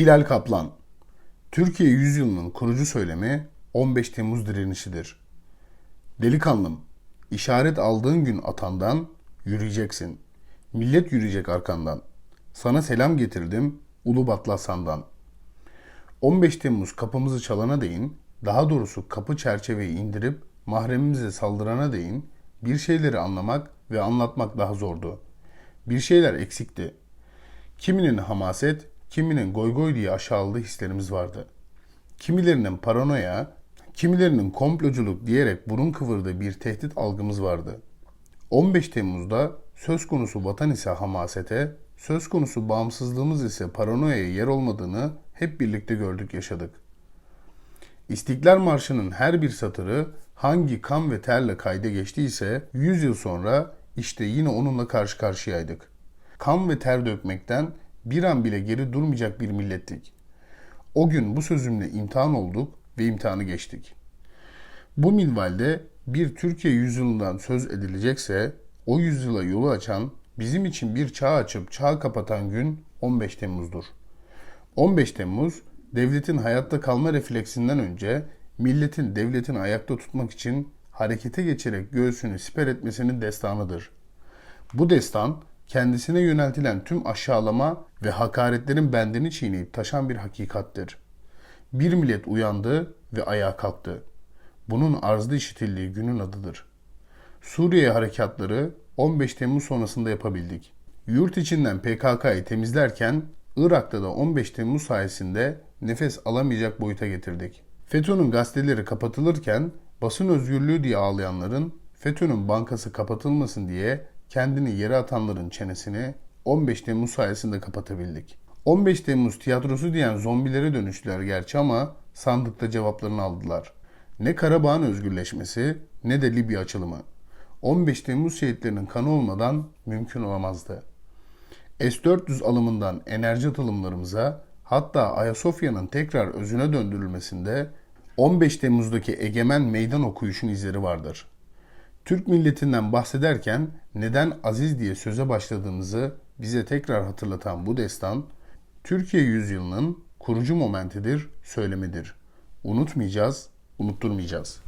Hilal Kaplan Türkiye yüzyılının kurucu söylemi 15 Temmuz direnişidir. Delikanlım, işaret aldığın gün atandan yürüyeceksin. Millet yürüyecek arkandan. Sana selam getirdim Ulu Batlasan'dan. 15 Temmuz kapımızı çalana değin, daha doğrusu kapı çerçeveyi indirip mahremimize saldırana değin, bir şeyleri anlamak ve anlatmak daha zordu. Bir şeyler eksikti. Kiminin hamaset, kiminin goygoy diye aşağıladığı hislerimiz vardı. Kimilerinin paranoya, kimilerinin komploculuk diyerek burun kıvırdığı bir tehdit algımız vardı. 15 Temmuz'da söz konusu vatan ise hamasete, söz konusu bağımsızlığımız ise paranoyaya yer olmadığını hep birlikte gördük yaşadık. İstiklal Marşı'nın her bir satırı hangi kan ve terle kayda geçtiyse 100 yıl sonra işte yine onunla karşı karşıyaydık. Kan ve ter dökmekten bir an bile geri durmayacak bir millettik. O gün bu sözümle imtihan olduk ve imtihanı geçtik. Bu minvalde bir Türkiye yüzyılından söz edilecekse o yüzyıla yolu açan, bizim için bir çağ açıp çağ kapatan gün 15 Temmuz'dur. 15 Temmuz, devletin hayatta kalma refleksinden önce milletin devletini ayakta tutmak için harekete geçerek göğsünü siper etmesinin destanıdır. Bu destan, kendisine yöneltilen tüm aşağılama ve hakaretlerin bendini çiğneyip taşan bir hakikattir. Bir millet uyandı ve ayağa kalktı. Bunun arzda işitildiği günün adıdır. Suriye harekatları 15 Temmuz sonrasında yapabildik. Yurt içinden PKK'yı temizlerken Irak'ta da 15 Temmuz sayesinde nefes alamayacak boyuta getirdik. FETÖ'nün gazeteleri kapatılırken basın özgürlüğü diye ağlayanların FETÖ'nün bankası kapatılmasın diye kendini yere atanların çenesini 15 Temmuz sayesinde kapatabildik. 15 Temmuz tiyatrosu diyen zombilere dönüştüler gerçi ama sandıkta cevaplarını aldılar. Ne Karabağ'ın özgürleşmesi ne de Libya açılımı. 15 Temmuz şehitlerinin kanı olmadan mümkün olamazdı. S-400 alımından enerji atılımlarımıza hatta Ayasofya'nın tekrar özüne döndürülmesinde 15 Temmuz'daki egemen meydan okuyuşun izleri vardır. Türk milletinden bahsederken neden aziz diye söze başladığımızı bize tekrar hatırlatan bu destan, Türkiye yüzyılının kurucu momentidir, söylemidir. Unutmayacağız, unutturmayacağız.